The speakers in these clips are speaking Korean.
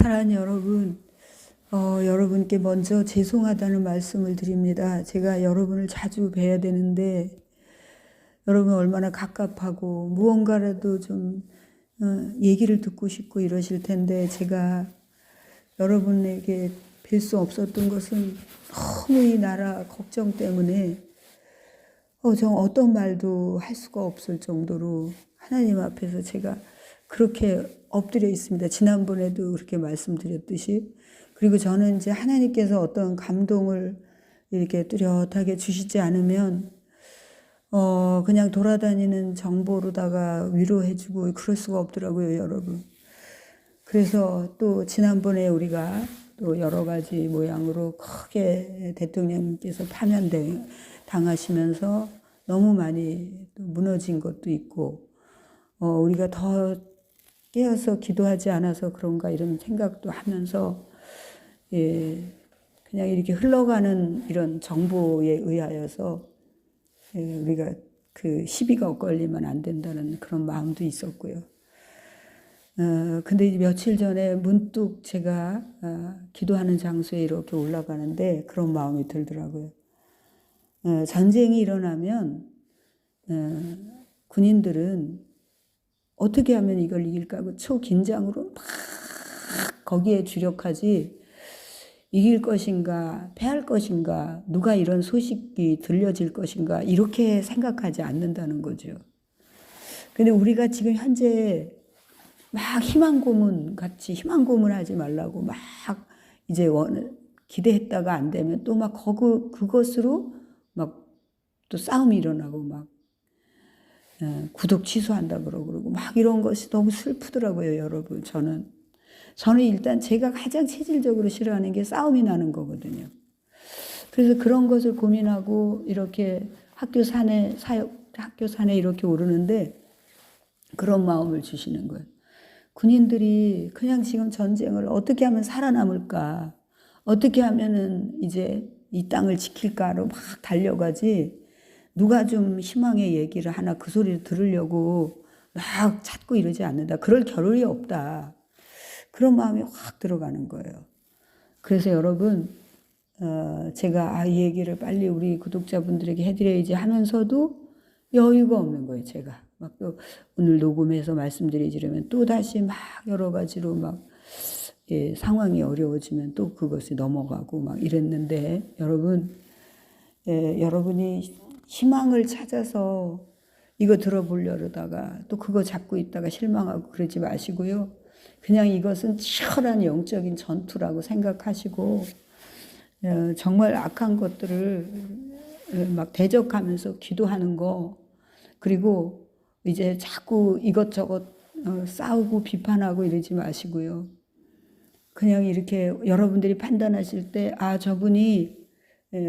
사랑하는 여러분, 어, 여러분께 먼저 죄송하다는 말씀을 드립니다. 제가 여러분을 자주 뵈야 되는데, 여러분 얼마나 갑갑하고 무언가라도 좀 어, 얘기를 듣고 싶고 이러실 텐데, 제가 여러분에게 뵐 수 없었던 것은 너무 이 나라 걱정 때문에 어, 정 어떤 말도 할 수가 없을 정도로 하나님 앞에서 제가 그렇게 엎드려 있습니다. 지난번에도 그렇게 말씀드렸듯이. 그리고 저는 이제 하나님께서 어떤 감동을 이렇게 뚜렷하게 주시지 않으면, 어, 그냥 돌아다니는 정보로다가 위로해주고 그럴 수가 없더라고요, 여러분. 그래서 또 지난번에 우리가 또 여러 가지 모양으로 크게 대통령님께서 파면 당하시면서 너무 많이 또 무너진 것도 있고, 어, 우리가 더 깨어서 기도하지 않아서 그런가 이런 생각도 하면서, 예, 그냥 이렇게 흘러가는 이런 정보에 의하여서, 예, 우리가 그 시비가 엇갈리면 안 된다는 그런 마음도 있었고요. 어, 근데 며칠 전에 문득 제가 어, 기도하는 장소에 이렇게 올라가는데 그런 마음이 들더라고요. 어, 전쟁이 일어나면 어, 군인들은 어떻게 하면 이걸 이길까 하고 초긴장으로 막 거기에 주력하지 이길 것인가 패할 것인가 누가 이런 소식이 들려질 것인가 이렇게 생각하지 않는다는 거죠. 근데 우리가 지금 현재 막 희망 고문 같이 희망 고문하지 말라고 막 이제 원 기대했다가 안 되면 또 막 그것으로 막 또 싸움이 일어나고 막 어, 구독 취소한다 그러고 그러고 막 이런 것이 너무 슬프더라고요, 여러분. 저는 저는 일단 제가 가장 체질적으로 싫어하는 게 싸움이 나는 거거든요. 그래서 그런 것을 고민하고 이렇게 학교 산에 사역 학교 산에 이렇게 오르는데 그런 마음을 주시는 거예요. 군인들이 그냥 지금 전쟁을 어떻게 하면 살아남을까? 어떻게 하면은 이제 이 땅을 지킬까로 막 달려가지. 누가 좀 희망의 얘기를 하나 그 소리를 들으려고 막 찾고 이러지 않는다. 그럴 겨를이 없다. 그런 마음이 확 들어가는 거예요. 그래서 여러분, 어, 제가 아, 이 얘기를 빨리 우리 구독자분들에게 해드려야지 하면서도 여유가 없는 거예요, 제가. 막 또 오늘 녹음해서 말씀드리지려면 또 다시 막 여러 가지로 막 예, 상황이 어려워지면 또 그것이 넘어가고 막 이랬는데 여러분, 예, 여러분이 희망을 찾아서 이거 들어보려다가 또 그거 잡고 있다가 실망하고 그러지 마시고요. 그냥 이것은 치열한 영적인 전투라고 생각하시고 어, 정말 악한 것들을 어, 막 대적하면서 기도하는 거 그리고 이제 자꾸 이것저것 어, 싸우고 비판하고 이러지 마시고요. 그냥 이렇게 여러분들이 판단하실 때, 아, 저분이 예,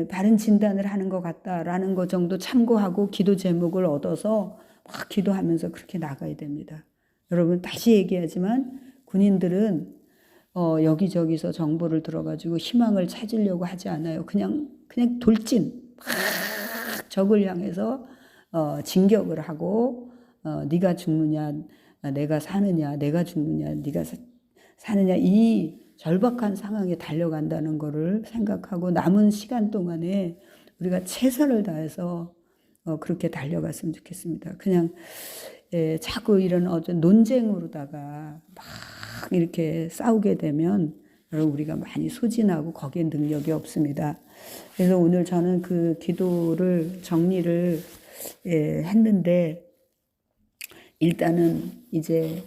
바른 진단을 하는 것 같다라는 것 정도 참고하고 기도 제목을 얻어서 막 기도하면서 그렇게 나가야 됩니다. 여러분, 다시 얘기하지만 군인들은 어, 여기저기서 정보를 들어가지고 희망을 찾으려고 하지 않아요. 그냥, 그냥 돌진. 막 적을 향해서 어, 진격을 하고 어, 네가 죽느냐, 내가 사느냐, 내가 죽느냐, 네가 사, 사느냐 이 절박한 상황에 달려간다는 것을 생각하고 남은 시간 동안에 우리가 최선을 다해서 어, 그렇게 달려갔으면 좋겠습니다. 그냥 예, 자꾸 이런 어떤 논쟁으로다가 막 이렇게 싸우게 되면 여러분 우리가 많이 소진하고 거기에 능력이 없습니다. 그래서 오늘 저는 그 기도를 정리를 예, 했는데 일단은 이제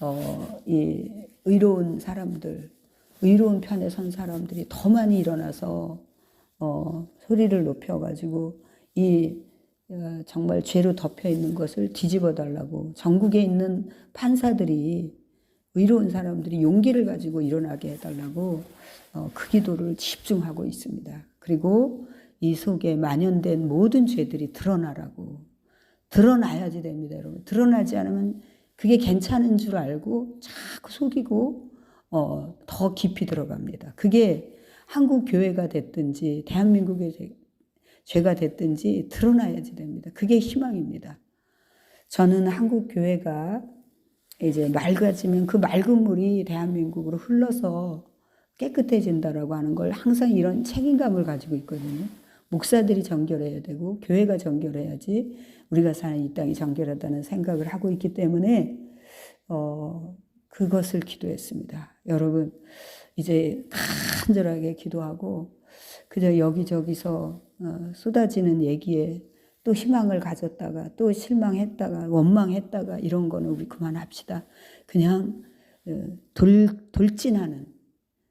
어, 이 의로운 사람들, 의로운 편에 선 사람들이 더 많이 일어나서 어, 소리를 높여가지고 이 어, 정말 죄로 덮여 있는 것을 뒤집어 달라고 전국에 있는 판사들이 의로운 사람들이 용기를 가지고 일어나게 해달라고 어, 그 기도를 집중하고 있습니다. 그리고 이 속에 만연된 모든 죄들이 드러나라고 드러나야지 됩니다, 여러분. 드러나지 않으면 그게 괜찮은 줄 알고 자꾸 속이고 어, 더 깊이 들어갑니다. 그게 한국 교회가 됐든지 대한민국의 죄가 됐든지 드러나야지 됩니다. 그게 희망입니다. 저는 한국 교회가 이제 맑아지면 그 맑은 물이 대한민국으로 흘러서 깨끗해진다라고 하는 걸 항상 이런 책임감을 가지고 있거든요. 목사들이 정결해야 되고 교회가 정결해야지 우리가 사는 이 땅이 정결하다는 생각을 하고 있기 때문에 어 그것을 기도했습니다. 여러분 이제 간절하게 기도하고 그저 여기저기서 어, 쏟아지는 얘기에 또 희망을 가졌다가 또 실망했다가 원망했다가 이런 거는 우리 그만합시다. 그냥 어, 돌 돌진하는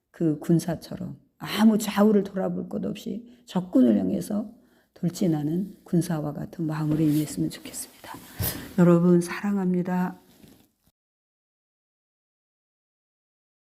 그 군사처럼 아무 좌우를 돌아볼 것 없이 적군을 향해서 돌진하는 군사와 같은 마음으로 임했으면 좋겠습니다. 여러분 사랑합니다.